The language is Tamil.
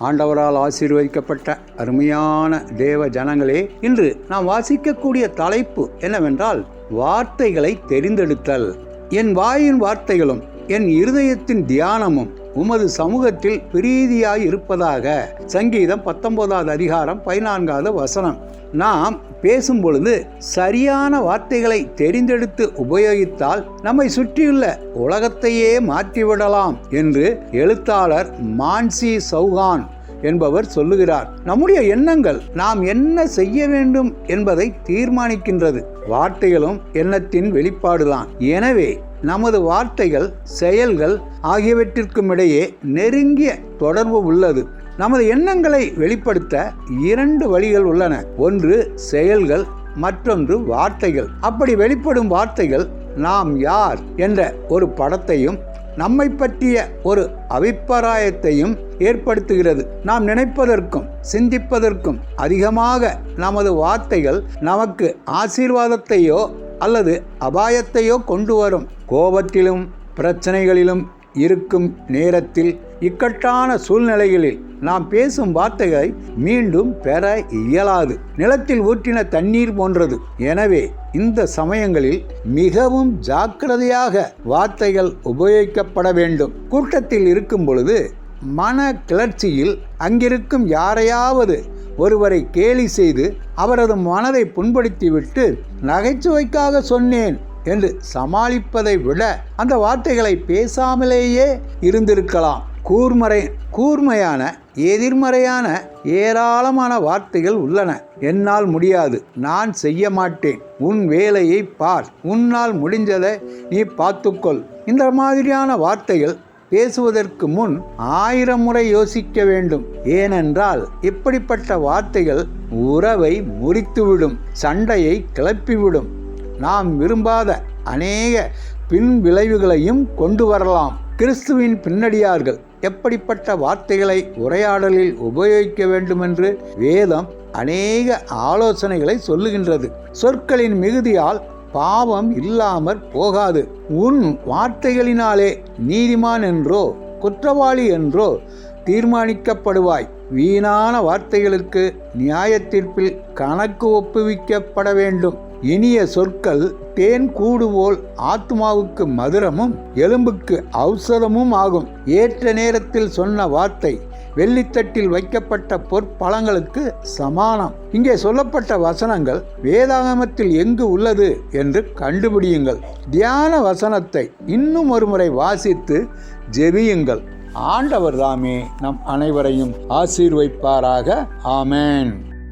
ஆண்டவரால் ஆசீர்வதிக்கப்பட்ட அருமையான தேவ ஜனங்களே இன்று நாம் வாசிக்கக்கூடிய தலைப்பு என்னவென்றால் வார்த்தைகளை தெரிந்தெடுத்தல். என் வாயின் வார்த்தைகளும் என் இருதயத்தின் தியானமும் உமது சமூகத்தில் பிரீதியாய் இருப்பதாக சங்கீதம் பத்தொன்பதாவது அதிகாரம் பதினான்காவது வசனம். நாம் பேசும் பொழுது சரியான வார்த்தைகளை தெரிந்தெடுத்து உபயோகித்தால் நம்மை சுற்றியுள்ள உலகத்தையே மாற்றிவிடலாம் என்று எழுத்தாளர் மான்சி சௌகான் என்பவர் சொல்லுகிறார். நம்முடைய எண்ணங்கள் நாம் என்ன செய்ய வேண்டும் என்பதை தீர்மானிக்கின்றது. வார்த்தைகளும் எண்ணத்தின் வெளிப்பாடுதான். எனவே நமது வார்த்தைகள் செயல்கள் ஆகியவற்றிற்கும் இடையே நெருங்கிய தொடர்பு உள்ளது. நமது எண்ணங்களை வெளிப்படுத்த இரண்டு வழிகள் உள்ளன. ஒன்று செயல்கள். மற்றொன்று வார்த்தைகள். அப்படி வெளிப்படும் வார்த்தைகள் நாம் யார் என்ற ஒரு படத்தையும் நம்மை பற்றிய ஒரு அபிப்பிராயத்தையும் ஏற்படுத்துகிறது. நாம் நினைப்பதற்கும் சிந்திப்பதற்கும் அதிகமாக நமது வார்த்தைகள் நமக்கு ஆசீர்வாதத்தையோ அல்லது அபாயத்தையோ கொண்டு வரும். கோபத்திலும் பிரச்சனைகளிலும் இருக்கும் நேரத்தில் இக்கட்டான சூழ்நிலைகளில் நாம் பேசும் வார்த்தைகளை மீண்டும் பெற இயலாது. நிலத்தில் ஊற்றின தண்ணீர் போன்றது. எனவே இந்த சமயங்களில் மிகவும் ஜாக்கிரதையாக வார்த்தைகள் உபயோகிக்கப்பட வேண்டும். கூட்டத்தில் இருக்கும் பொழுது மன கிளர்ச்சியில் அங்கிருக்கும் யாரையாவது ஒருவரை கேலி செய்து அவரது மனதை புண்படுத்திவிட்டு நகைச்சுவைக்காக சொன்னேன் என்று சமாளிப்பதை விட அந்த வார்த்தைகளை பேசாமலேயே இருந்திருக்கலாம். கூர்மறை கூர்மையான எதிர்மறையான ஏராளமான வார்த்தைகள் உள்ளன. என்னால் முடியாது. நான் செய்ய மாட்டேன். உன் வேலையை பார். உன்னால் முடிஞ்சதை நீ பார்த்துக்கொள். இந்த மாதிரியான வார்த்தைகள் பேசுவதற்கு முன் ஆயிரம் முறை யோசிக்க வேண்டும். ஏனென்றால் இப்படிப்பட்ட வார்த்தைகள் உறவை முறித்துவிடும் சண்டையை கிளப்பிவிடும். நாம் விரும்பாத அநேக பின் விளைவுகளையும் கொண்டு வரலாம். கிறிஸ்துவின் பின்னடியார்கள் எப்படிப்பட்ட வார்த்தைகளை உரையாடலில் உபயோகிக்க வேண்டுமென்று வேதம் அநேக ஆலோசனைகளை சொல்லுகின்றது. சொற்களின் மிகுதியால் பாவம் இல்லாமற் போகாது. உன் வார்த்தைகளினாலே நீதிமான் என்றோ குற்றவாளி என்றோ தீர்மானிக்கப்படுவாய். வீணான வார்த்தைகளுக்கு நியாயத்தீர்ப்பில் கணக்கு ஒப்புவிக்கப்பட வேண்டும். இனிய சொற்கள் தேன் கூடு போல் ஆத்மாவுக்கு மதுரமும் எலும்புக்கு ஔஷதமும் ஆகும். ஏற்ற நேரத்தில் சொன்ன வார்த்தை வெள்ளித்தட்டில் வைக்கப்பட்ட பொற்பழங்களுக்கு சமானம். இங்கே சொல்லப்பட்ட வசனங்கள் வேதாகமத்தில் எங்கு உள்ளது என்று கண்டுபிடியுங்கள். தியான வசனத்தை இன்னும் ஒருமுறை வாசித்து ஜெபியுங்கள். ஆண்டவர் தாமே நம் அனைவரையும் ஆசீர்வைப்பாராக. ஆமேன்.